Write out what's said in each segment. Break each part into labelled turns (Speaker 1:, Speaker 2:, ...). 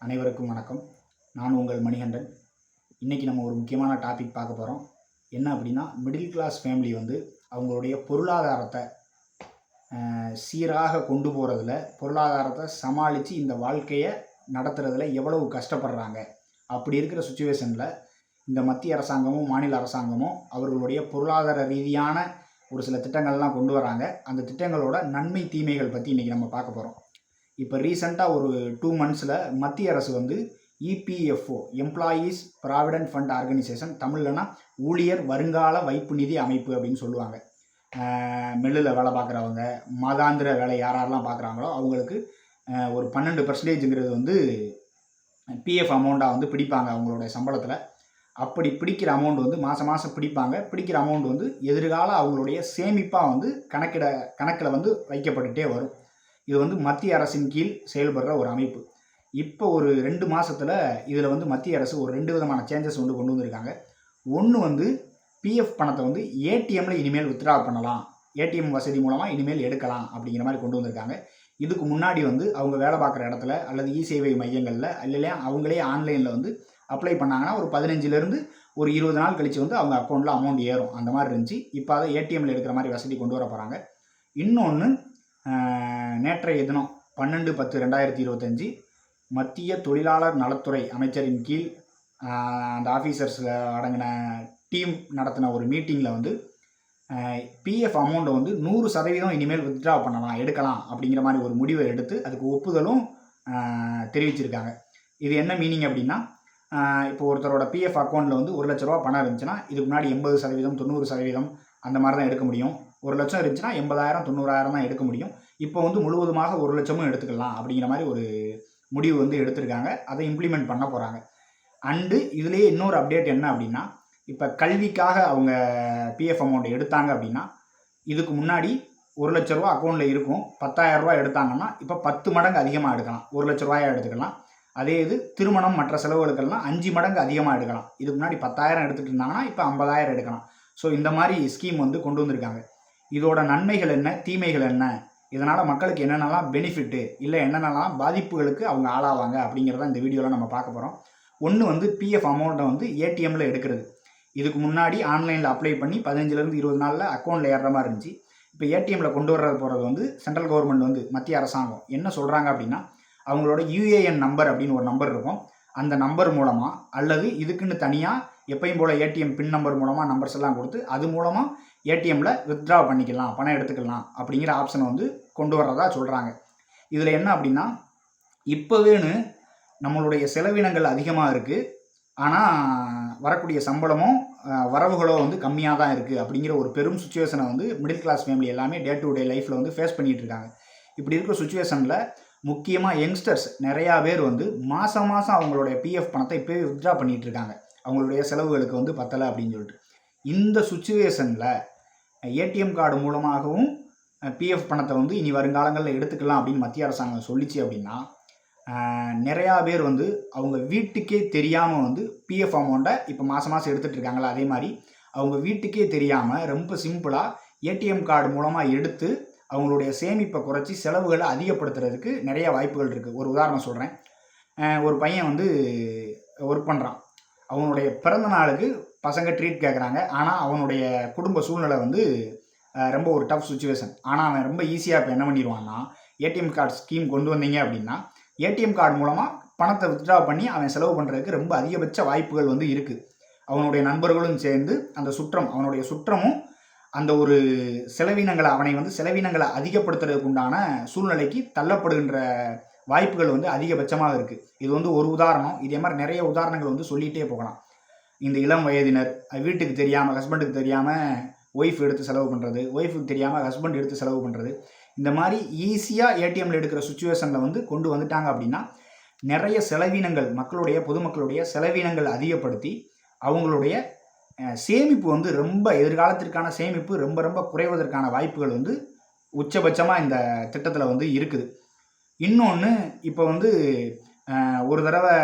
Speaker 1: அனைவருக்கும் வணக்கம். நான் உங்கள் மணிகண்டன். இன்றைக்கி நம்ம ஒரு முக்கியமான டாபிக் பார்க்க போகிறோம் என்ன அப்படின்னா மிடில் கிளாஸ் ஃபேமிலி வந்து அவங்களுடைய பொருளாதாரத்தை சீராக கொண்டு போகிறதுல பொருளாதாரத்தை சமாளித்து இந்த வாழ்க்கையை நடத்துகிறதுல எவ்வளவு கஷ்டப்படுறாங்க. அப்படி இருக்கிற சுச்சுவேஷனில் இந்த மத்திய அரசாங்கமும் மாநில அரசாங்கமும் அவர்களுடைய பொருளாதார ரீதியான ஒரு சில திட்டங்கள்லாம் கொண்டு வராங்க. அந்த திட்டங்களோட நன்மை தீமைகள் பற்றி இன்றைக்கி நம்ம பார்க்க போகிறோம் இப்போ ரீசெண்டாக ஒரு டூ மந்த்ஸில் மத்திய அரசு வந்து EPFO employees provident fund organisation தமிழ்லனா ஊழியர் வருங்கால வைப்பு நிதி அமைப்பு அப்படின்னு சொல்லுவாங்க. மில்லில் வேலை பார்க்குறவங்க மாதாந்திர வேலை யார் யாரெல்லாம் பார்க்குறாங்களோ அவங்களுக்கு ஒரு பன்னெண்டு பர்சன்டேஜுங்கிறது வந்து பிஎஃப் அமௌண்ட்டாக வந்து பிடிப்பாங்க அவங்களுடைய சம்பளத்தில். அப்படி பிடிக்கிற அமௌண்ட் வந்து மாதம் மாதம் பிடிப்பாங்க. பிடிக்கிற அமௌண்ட் வந்து எதிர்கால அவங்களுடைய சேமிப்பாக வந்து கணக்கிட கணக்கில் வந்து வைக்கப்பட்டுகிட்டே வரும். இது வந்து மத்திய அரசின் கீழ் செயல்படுற ஒரு அமைப்பு. இப்போ ஒரு ரெண்டு மாதத்தில் இதில் வந்து மத்திய அரசு ஒரு ரெண்டு விதமான சேஞ்சஸ் வந்து கொண்டு வந்திருக்காங்க. ஒன்று வந்து பிஎஃப் பணத்தை வந்து ஏடிஎம்மில் இனிமேல் வித்ட்ரா பண்ணலாம். ஏடிஎம் வசதி மூலமாக இனிமேல் எடுக்கலாம் அப்படிங்கிற மாதிரி கொண்டு வந்திருக்காங்க. இதுக்கு முன்னாடி வந்து அவங்க வேலை பார்க்குற இடத்துல அல்லது இ சேவை மையங்களில் இல்லையா அவங்களே ஆன்லைனில் வந்து அப்ளை பண்ணாங்கன்னா ஒரு பதினஞ்சுலேருந்து ஒரு இருபது நாள் கழிச்சு வந்து அவங்க அக்கௌண்ட்டில் அமௌண்ட் ஏறும். அந்த மாதிரி இருந்துச்சு. இப்போ அதை ஏடிஎம்மில் எடுக்கிற மாதிரி வசதி கொண்டு வர போகிறாங்க இன்னொன்று நேற்றைய தினம் பன்னெண்டு பத்து ரெண்டாயிரத்தி இருபத்தஞ்சி மத்திய தொழிலாளர் நலத்துறை அமைச்சரின் கீழ் அந்த ஆஃபீஸர்ஸில் அடங்கின டீம் நடத்தின ஒரு மீட்டிங்கில் வந்து பிஎஃப் அமௌண்ட்டை வந்து நூறு சதவீதம் இனிமேல் வித்ட்ரா பண்ணலாம் எடுக்கலாம் அப்படிங்கிற மாதிரி ஒரு முடிவை எடுத்து அதுக்கு ஒப்புதலும் தெரிவிச்சிருக்காங்க. இது என்ன மீனிங் அப்படின்னா இப்போ ஒருத்தரோட பிஎஃப் அக்கௌண்ட்டில் வந்து ஒரு லட்ச ரூபா பணம் இருந்துச்சுன்னா இதுக்கு முன்னாடி எண்பது சதவீதம் தொண்ணூறு சதவீதம் அந்த மாதிரி தான் எடுக்க முடியும். ஒரு லட்சம் இருந்துச்சுன்னா எண்பதாயிரம் தொண்ணூறாயிரம் தான் எடுக்க முடியும். இப்போ வந்து முழுவதுமாக ஒரு லட்சமும் எடுத்துக்கலாம் அப்படிங்கிற மாதிரி ஒரு முடிவு வந்து எடுத்திருக்காங்க. அதை இம்ப்ளிமெண்ட் பண்ண போகிறாங்க அண்டு இதுலேயே இன்னொரு அப்டேட் என்ன அப்படின்னா இப்போ கல்விக்காக அவங்க பிஎஃப் அமௌண்ட் எடுத்தாங்க அப்படின்னா இதுக்கு முன்னாடி ஒரு லட்ச ரூபா அக்கௌண்ட்டில் இருக்கும். பத்தாயிரம் எடுத்தாங்கன்னா இப்போ பத்து மடங்கு அதிகமாக எடுக்கலாம். ஒரு லட்ச ரூபாயாக எடுத்துக்கலாம். அதே இது திருமணம் மற்ற செலவுகளுக்கெல்லாம் அஞ்சு மடங்கு அதிகமாக எடுக்கலாம். இதுக்கு முன்னாடி பத்தாயிரம் எடுத்துகிட்டு இருந்தாங்கன்னா இப்போ ஐம்பதாயிரம் எடுக்கலாம். ஸோ இந்த மாதிரி ஸ்கீம் வந்து கொண்டு வந்திருக்காங்க. இதோட நன்மைகள் என்ன தீமைகள் என்ன? இதனால் மக்களுக்கு என்னென்னலாம் பெனிஃபிட்டு இல்லை என்னென்னலாம் பாதிப்புகளுக்கு அவங்க ஆளாவாங்க அப்படிங்கிறத இந்த வீடியோவில் நம்ம பார்க்க போகிறோம் ஒன்று வந்து பிஎஃப் அமௌண்ட்டை வந்து ஏடிஎம்மில் எடுக்கிறது. இதுக்கு முன்னாடி ஆன்லைனில் அப்ளை பண்ணி பதினஞ்சுலேருந்து இருபது நாளில் அக்கௌண்ட்டில் ஏறுற மாதிரி இருந்துச்சு. இப்போ ஏடிஎம்மில் கொண்டு வர போகிறது வந்து சென்ட்ரல் கவர்மெண்ட் வந்து மத்திய அரசாங்கம். என்ன சொல்கிறாங்க அப்படின்னா அவங்களோட யூஏஎன் நம்பர் அப்படின்னு ஒரு நம்பர் இருக்கும். அந்த நம்பர் மூலமாக அல்லது இதுக்குன்னு தனியாக எப்பயும் போல் ஏடிஎம் பின் நம்பர் மூலமாக நம்பர்ஸ் எல்லாம் கொடுத்து அது மூலமாக ஏடிஎம்மில் வித்ட்ரா பண்ணிக்கலாம் பணம் எடுத்துக்கலாம் அப்படிங்கிற ஆப்ஷனை வந்து கொண்டு வர்றதா சொல்கிறாங்க இதில் என்ன அப்படின்னா இப்போவேன்னு நம்மளுடைய செலவினங்கள் அதிகமாக இருக்குது ஆனால் வரக்கூடிய சம்பளமும் வரவுகளோ வந்து கம்மியாக தான் இருக்குது அப்படிங்கிற ஒரு பெரும் சுச்சுவேஷனை வந்து மிடில் கிளாஸ் ஃபேமிலி எல்லாமே டே டு டே லைஃப்பில் வந்து ஃபேஸ் பண்ணிகிட்டு இருக்காங்க. இப்படி இருக்கிற சுச்சுவேஷனில் முக்கியமாக யங்ஸ்டர்ஸ் நிறையா பேர் வந்து மாதம் மாதம் அவங்களுடைய பிஎஃப் பணத்தை இப்போவே வித்ட்ரா பண்ணிகிட்டு இருக்காங்க. அவங்களுடைய செலவுகளுக்கு வந்து பத்தலை அப்படின்னு சொல்லிட்டு. இந்த சுச்சுவேஷனில் ஏடிஎம் கார்டு மூலமாகவும் பிஎஃப் பணத்தை வந்து இனி வருங்காலங்களில் எடுத்துக்கலாம் அப்படின்னு மத்திய அரசாங்கம் சொல்லிச்சு அப்படின்னா நிறையா பேர் வந்து அவங்க வீட்டுக்கே தெரியாமல் வந்து பிஎஃப் அமௌண்ட்டை இப்போ மாதம் மாதம் எடுத்துகிட்டு இருக்காங்களா? அதே மாதிரி அவங்க வீட்டுக்கே தெரியாமல் ரொம்ப சிம்பிளாக ஏடிஎம் கார்டு மூலமாக எடுத்து அவங்களுடைய சேமிப்பை குறைச்சி செலவுகளை அதிகப்படுத்துறதுக்கு நிறைய வாய்ப்புகள் இருக்குது ஒரு உதாரணம் சொல்கிறேன் ஒரு பையன் வந்து ஒர்க் பண்ணுறான் அவனுடைய பிறந்த நாளுக்கு பசங்க ட்ரீட் கேட்குறாங்க ஆனால் அவனுடைய குடும்ப சூழ்நிலை வந்து ரொம்ப ஒரு டஃப் சுச்சுவேஷன் ஆனால் அவன் ரொம்ப ஈஸியாக இப்போ என்ன பண்ணிடுவான்னா ஏடிஎம் கார்டு ஸ்கீம் கொண்டு வந்தீங்க அப்படின்னா ஏடிஎம் கார்டு மூலமாக பணத்தை வித்ட்ரா பண்ணி அவன் செலவு பண்ணுறதுக்கு ரொம்ப அதிகபட்ச வாய்ப்புகள் வந்து இருக்குது அவனுடைய நண்பர்களும் சேர்ந்து அந்த சுற்றம் அவனுடைய சுற்றமும் அந்த ஒரு செலவினங்களை அவனை வந்து செலவினங்களை அதிகப்படுத்துறதுக்கு உண்டான சூழ்நிலைக்கு தள்ளப்படுகின்ற வாய்ப்புகள் வந்து அதிகபட்சமாக இருக்குது இது வந்து ஒரு உதாரணம். இதே மாதிரி நிறைய உதாரணங்கள் வந்து சொல்லிகிட்டே போகலாம். இந்த இளம் வயதினர் வீட்டுக்கு தெரியாமல் ஹஸ்பண்டுக்கு தெரியாமல் ஒய்ஃப் எடுத்து செலவு பண்ணுறது ஒய்ஃபுக்கு தெரியாமல் ஹஸ்பண்ட் எடுத்து செலவு பண்ணுறது இந்த மாதிரி ஈஸியாக ஏடிஎம்மில் எடுக்கிற சுச்சுவேஷனில் வந்து கொண்டு வந்துட்டாங்க அப்படின்னா நிறைய செலவினங்கள் மக்களுடைய பொதுமக்களுடைய செலவினங்கள் அதிகப்படுத்தி அவங்களுடைய சேமிப்பு வந்து ரொம்ப எதிர்காலத்திற்கான சேமிப்பு ரொம்ப ரொம்ப குறைவதற்கான வாய்ப்புகள் வந்து உச்சபட்சமாக இந்த திட்டத்தில் வந்து இருக்குது. இன்னொன்று இப்போ வந்து ஒரு தடவை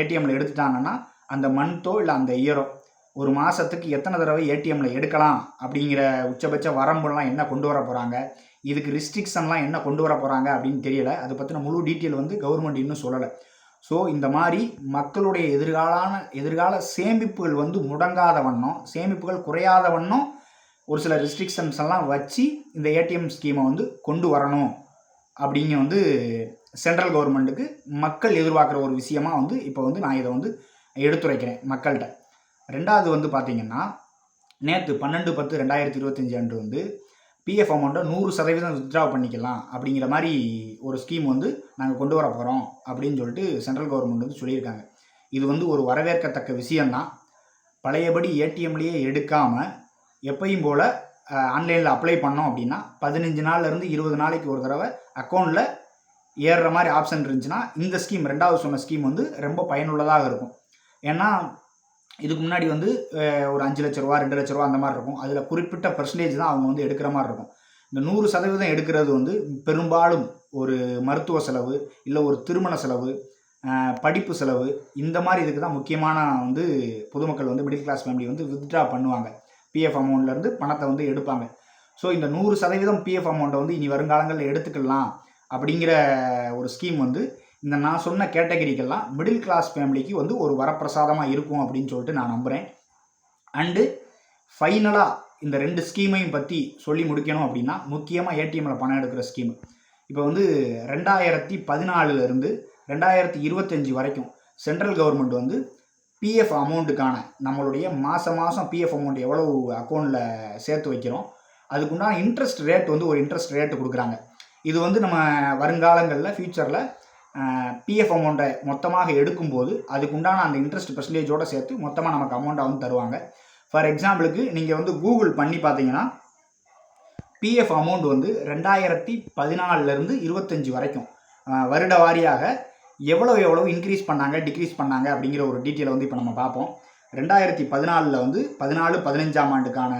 Speaker 1: ஏடிஎம்மில் எடுத்துட்டாங்கன்னா அந்த மந்த்தோ இல்லை அந்த இயரோ ஒரு மாதத்துக்கு எத்தனை தடவை ஏடிஎம்மில் எடுக்கலாம் அப்படிங்கிற உச்சபட்ச வரம்புலாம் என்ன கொண்டு வர போகிறாங்க இதுக்கு ரிஸ்ட்ரிக்ஷன்லாம் என்ன கொண்டு வர போகிறாங்க அப்படின்னு தெரியல. அதை பற்றின முழு டீட்டெயில் வந்து கவர்மெண்ட் இன்னும் சொல்லலை. ஸோ இந்த மாதிரி மக்களுடைய எதிர்காலான எதிர்கால சேமிப்புகள் வந்து முடங்காத வண்ணம் சேமிப்புகள் குறையாத வண்ணம் ஒரு சில ரெஸ்ட்ரிக்ஷன்ஸ் எல்லாம் வச்சு இந்த ஏடிஎம் ஸ்கீமை வந்து கொண்டு வரணும் அப்படிங்க வந்து சென்ட்ரல் கவர்மெண்ட்டுக்கு மக்கள் எதிர்பார்க்குற ஒரு விஷயமா வந்து இப்போ வந்து நான் இதை வந்து எடுத்துரைக்கிறேன் மக்கள்கிட்ட. ரெண்டாவது வந்து பார்த்தீங்கன்னா நேற்று பன்னெண்டு பத்து ரெண்டாயிரத்தி இருபத்தஞ்சி அன்று வந்து பிஎஃப் அமௌண்ட்டை நூறு சதவீதம் வித்ட்ரா பண்ணிக்கலாம் அப்படிங்கிற மாதிரி ஒரு ஸ்கீம் வந்து நாங்கள் கொண்டு வர போகிறோம் அப்படின்னு சொல்லிட்டு சென்ட்ரல் கவர்மெண்ட் வந்து சொல்லியிருக்காங்க. இது வந்து ஒரு வரவேற்கத்தக்க விஷயந்தான் பழையபடி ஏடிஎம்லேயே எடுக்காமல் எப்பயும் போல் ஆன்லைனில் அப்ளை பண்ணோம் அப்படின்னா பதினஞ்சு நாள்லேருந்து இருபது நாளைக்கு ஒரு தடவை அக்கௌண்ட்டில் ஏறுற மாதிரி ஆப்ஷன் இருந்துச்சுன்னா இந்த ஸ்கீம் ரெண்டாவது சொன்ன ஸ்கீம் வந்து ரொம்ப பயனுள்ளதாக இருக்கும். ஏன்னா இதுக்கு முன்னாடி வந்து ஒரு அஞ்சு லட்ச ரூபா ரெண்டு லட்ச ரூபா அந்த மாதிரி இருக்கும். அதில் குறிப்பிட்ட பர்சன்டேஜ் தான் அவங்க வந்து எடுக்கிற மாதிரி இருக்கும். இந்த நூறு சதவீதம் எடுக்கிறது வந்து பெரும்பாலும் ஒரு மருத்துவ செலவு இல்லை ஒரு திருமண செலவு படிப்பு செலவு இந்த மாதிரி இதுக்கு தான் முக்கியமான வந்து பொதுமக்கள் வந்து மிடில் கிளாஸ் ஃபேமிலி வந்து வித்ட்ரா பண்ணுவாங்க. பிஎஃப் அமௌண்ட்லேருந்து பணத்தை வந்து எடுப்பாங்க. ஸோ இந்த நூறு சதவீதம் பிஎஃப் அமௌண்ட்டை வந்து இனி வருங்காலங்களில் எடுத்துக்கலாம் அப்படிங்கிற ஒரு ஸ்கீம் வந்து இந்த நான் சொன்ன கேட்டகரிக்கெல்லாம் மிடில் கிளாஸ் ஃபேமிலிக்கு வந்து ஒரு வரப்பிரசாதமாக இருக்கும் அப்படின்னு சொல்லிட்டு நான் நம்புகிறேன் அண்டு ஃபைனலாக இந்த ரெண்டு ஸ்கீமையும் பற்றி சொல்லி முடிக்கணும் அப்படின்னா முக்கியமாக ஏடிஎம்மில் பணம் எடுக்கிற ஸ்கீம் இப்போ வந்து ரெண்டாயிரத்தி பதினாலுலேருந்து ரெண்டாயிரத்தி இருபத்தஞ்சி வரைக்கும் சென்ட்ரல் கவர்மெண்ட் வந்து பிஎஃப் அமௌண்ட்டுக்கான நம்மளுடைய மாதம் மாதம் பிஎஃப் அமௌண்ட் எவ்வளோ அக்கௌண்ட்டில் சேர்த்து வைக்கிறோம் அதுக்குண்டான இன்ட்ரெஸ்ட் ரேட் வந்து ஒரு இன்ட்ரெஸ்ட் ரேட்டு கொடுக்குறாங்க. இது வந்து நம்ம வருங்காலங்களில் ஃப்யூச்சரில் பிஎஃப் அமௌண்ட்டை மொத்தமாக எடுக்கும்போது அதுக்குண்டான அந்த இன்ட்ரெஸ்ட் பர்சன்டேஜோடு சேர்த்து மொத்தமாக நமக்கு அமௌண்ட்டை வந்து தருவாங்க. ஃபார் எக்ஸாம்பிளுக்கு நீங்கள் வந்து கூகுள் பண்ணி பார்த்தீங்கன்னா பிஎஃப் அமௌண்ட் வந்து ரெண்டாயிரத்தி பதினாலிருந்து இருபத்தஞ்சி வரைக்கும் வருட வாரியாக எவ்வளோ எவ்வளோ இன்க்ரீஸ் பண்ணாங்க டிக்ரீஸ் பண்ணாங்க அப்படிங்கிற ஒரு டீட்டெயிலை வந்து இப்போ நம்ம பார்ப்போம். ரெண்டாயிரத்தி பதினாலில் வந்து பதினாலு பதினஞ்சாம் ஆண்டுக்கான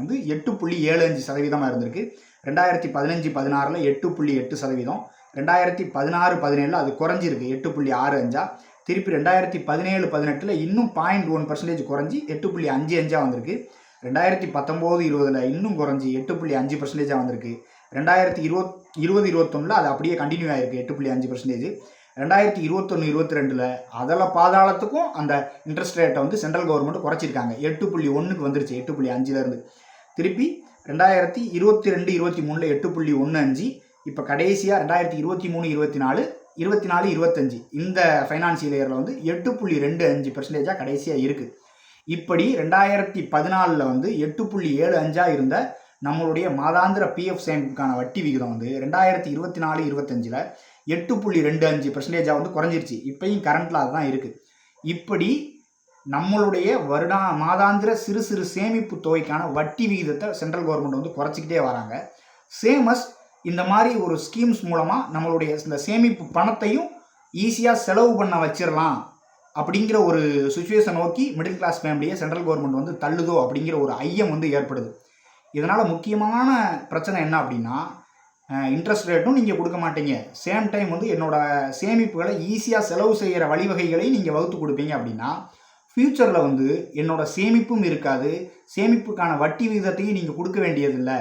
Speaker 1: வந்து எட்டு புள்ளி ஏழு அஞ்சு சதவீதமாக இருந்திருக்கு. ரெண்டாயிரத்தி பதினஞ்சு பதினாறில் எட்டு புள்ளி எட்டு சதவீதம். ரெண்டாயிரத்தி பதினாறு பதினேழில் அது குறைஞ்சிருக்கு எட்டு புள்ளி ஆறு அஞ்சா. திருப்பி ரெண்டாயிரத்தி பதினேழு பதினெட்டில் இன்னும் பாயிண்ட் ஒன் பர்சன்டேஜ் குறைஞ்சி எட்டு புள்ளி அஞ்சு அஞ்சாக வந்திருக்கு. ரெண்டாயிரத்தி பத்தொம்போது இருபதில் இன்னும் குறைஞ்சி எட்டு புள்ளி அஞ்சு பர்சன்டேஜாக வந்திருக்கு. ரெண்டாயிரத்தி இருபத் இருபது இருபத்தொன்னில் அது அப்படியே கண்டினியூ ஆகிருக்கு எட்டு புள்ளி அஞ்சு பர்சன்டேஜ் ரெண்டாயிரத்தி இருபத்தொன்று இருபத்தி ரெண்டில் அதில் பாதாளத்துக்கும் அந்த இன்ட்ரெஸ்ட் ரேட்டை வந்து சென்ட்ரல் கவர்மெண்ட் குறைச்சிருக்காங்க. எட்டு புள்ளி ஒன்றுக்கு வந்துருச்சு எட்டு புள்ளி அஞ்சுலேருந்து திருப்பி ரெண்டாயிரத்தி இருபத்தி ரெண்டு இருபத்தி மூணில் எட்டு புள்ளி ஒன்று அஞ்சு இப்போ கடைசியாக ரெண்டாயிரத்தி இருபத்தி மூணு இருபத்தி நாலு இருபத்தி நாலு இருபத்தஞ்சு இந்த ஃபைனான்சியல் இயரில் வந்து எட்டு புள்ளி ரெண்டு அஞ்சு பர்சன்டேஜாக கடைசியாக இருக்குது இப்படி ரெண்டாயிரத்தி பதினாலில் வந்து எட்டு புள்ளி ஏழு அஞ்சாக இருந்த நம்மளுடைய மாதாந்திர பிஎஃப் சேமிப்புக்கான வட்டி விகிதம் வந்து ரெண்டாயிரத்தி இருபத்தி நாலு இருபத்தஞ்சில் எட்டு புள்ளி ரெண்டு அஞ்சு பர்சன்டேஜாக வந்து குறைஞ்சிருச்சு. இப்பயும் கரண்ட்டில் அதுதான் இருக்குது இப்படி நம்மளுடைய வருடா மாதாந்திர சிறு சிறு சேமிப்பு தொகைக்கான வட்டி விகிதத்தை சென்ட்ரல் கவர்மெண்ட் வந்து குறைச்சிக்கிட்டே வராங்க. சேமஸ் இந்த மாதிரி ஒரு ஸ்கீம்ஸ் மூலமாக நம்மளுடைய இந்த சேமிப்பு பணத்தையும் ஈஸியாக செலவு பண்ண வச்சிடலாம் அப்படிங்கிற ஒரு சுச்சுவேஷன் நோக்கி மிடில் கிளாஸ் ஃபேமிலியை சென்ட்ரல் கவர்மெண்ட் வந்து தள்ளுதோ அப்படிங்கிற ஒரு ஐயம் வந்து ஏற்படுது. இதனால் முக்கியமான பிரச்சனை என்ன அப்படின்னா இன்ட்ரெஸ்ட் ரேட்டும் நீங்கள் கொடுக்க மாட்டீங்க. சேம் டைம் வந்து என்னோடய சேமிப்புகளை ஈஸியாக செலவு செய்கிற வழிவகைகளையும் நீங்கள் வகுத்து கொடுப்பீங்க அப்படின்னா ஃப்யூச்சரில் வந்து என்னோட சேமிப்பும் இருக்காது. சேமிப்புக்கான வட்டி விகிதத்தையும் நீங்கள் கொடுக்க வேண்டியதில்லை.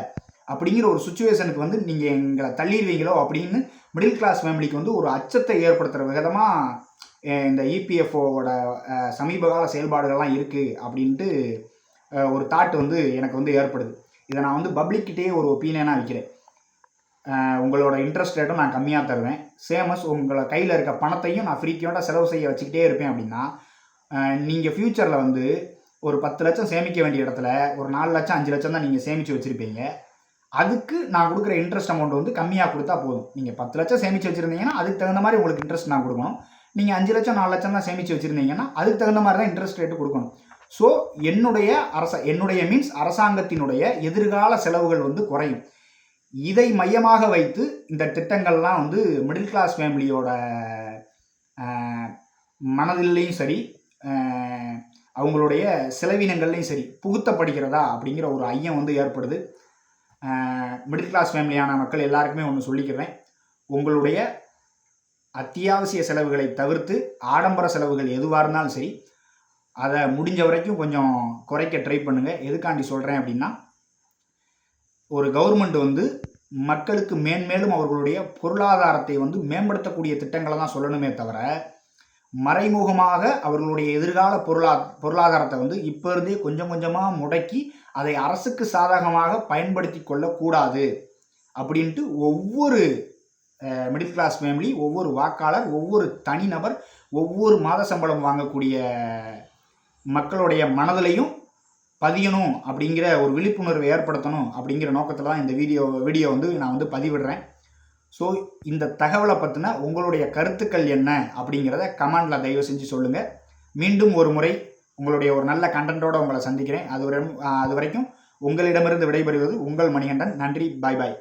Speaker 1: அப்படிங்கிற ஒரு சுச்சுவேஷனுக்கு வந்து நீங்கள் எங்களை தள்ளிடுவீங்களோ அப்படின்னு மிடில் கிளாஸ் ஃபேமிலிக்கு வந்து ஒரு அச்சத்தை ஏற்படுத்துகிற விதமாக இந்த இபிஎஃப்ஓவோட சமீபகால செயல்பாடுகள்லாம் இருக்குது அப்படின்ட்டு ஒரு தாட் வந்து எனக்கு வந்து ஏற்படுது. இதை நான் வந்து பப்ளிக்கிட்டே ஒரு ஒப்பீனியனாக வைக்கிறேன். உங்களோட இன்ட்ரெஸ்ட் ரேட்டும் நான் கம்மியாக தருவேன். சேமஸ் உங்களை கையில் இருக்க பணத்தையும் நான் ஃப்ரீக்வெண்ட்டாக செலவு செய்ய வச்சுக்கிட்டே இருப்பேன் அப்படின்னா நீங்கள் ஃப்யூச்சரில் வந்து ஒரு பத்து லட்சம் சேமிக்க வேண்டிய இடத்துல ஒரு நாலு லட்சம் அஞ்சு லட்சம் தான் நீங்கள் சேமித்து வச்சுருப்பீங்க. அதுக்கு நான் கொடுக்குற இன்ட்ரெஸ்ட் அமௌண்ட் வந்து கம்மியாக கொடுத்தா போதும். நீங்கள் பத்து லட்சம் சேமித்து வச்சுருந்தீங்கன்னா அதுக்கு தகுந்த மாதிரி உங்களுக்கு இன்ட்ரெஸ்ட் நான் கொடுக்கணும். நீங்கள் அஞ்சு லட்சம் நாலு லட்சம் தான் சேமித்து வச்சுருந்தீங்கன்னா அதுக்கு தகுந்த மாதிரி தான் இன்ட்ரெஸ்ட் ரேட்டு கொடுக்கணும். ஸோ என்னுடைய அரச என்னுடைய மீன்ஸ் அரசாங்கத்தினுடைய எதிர்கால செலவுகள் வந்து குறையும். இதை மையமாக வைத்து இந்த திட்டங்கள்லாம் வந்து மிடில் கிளாஸ் ஃபேமிலியோட மனதிலையும் சரி அவங்களுடைய செலவினங்கள்லையும் சரி புகுத்தப்படுகிறதா அப்படிங்கிற ஒரு ஐயம் வந்து ஏற்படுது. மிடில் கிளாஸ் ஃபேமிலியான மக்கள் எல்லாருக்குமே ஒன்று சொல்லிக்கிறேன். உங்களுடைய அத்தியாவசிய செலவுகளை தவிர்த்து ஆடம்பர செலவுகள் எதுவாக இருந்தாலும் சரி அதை முடிஞ்ச வரைக்கும் கொஞ்சம் குறைக்க ட்ரை பண்ணுங்கள் எதுக்காண்டி சொல்கிறேன் அப்படின்னா ஒரு கவர்மெண்ட் வந்து மக்களுக்கு மேன்மேலும் அவர்களுடைய பொருளாதாரத்தை வந்து மேம்படுத்தக்கூடிய திட்டங்களை தான் சொல்லணுமே தவிர மறைமுகமாக அவர்களுடைய எதிர்கால பொருளா பொருளாதாரத்தை வந்து இப்போ இருந்தே கொஞ்சம் கொஞ்சமாக முடக்கி அதை அரசுக்கு சாதகமாக பயன்படுத்தி கொள்ளக்கூடாது அப்படின்ட்டு ஒவ்வொரு மிடில் கிளாஸ் ஃபேமிலி ஒவ்வொரு வாக்காளர் ஒவ்வொரு தனிநபர் ஒவ்வொரு மாத சம்பளம் வாங்கக்கூடிய மக்களுடைய மனதிலையும் பதியணும் அப்படிங்கிற ஒரு விழிப்புணர்வை ஏற்படுத்தணும் அப்படிங்கிற நோக்கத்தில் தான் இந்த வீடியோ வீடியோ வந்து நான் வந்து பதிவிடுறேன். ஸோ இந்த தகவலை பற்றின உங்களுடைய கருத்துக்கள் என்ன அப்படிங்கிறத கமெண்டில் தயவு செஞ்சு சொல்லுங்கள் மீண்டும் ஒரு முறை உங்களுடைய ஒரு நல்ல கண்டென்ட்டோடு உங்களை சந்திக்கிறேன். அது வரை அது வரைக்கும் உங்களிடமிருந்து விடைபெறுவது உங்கள் மணிகண்டன். நன்றி. பாய் பாய்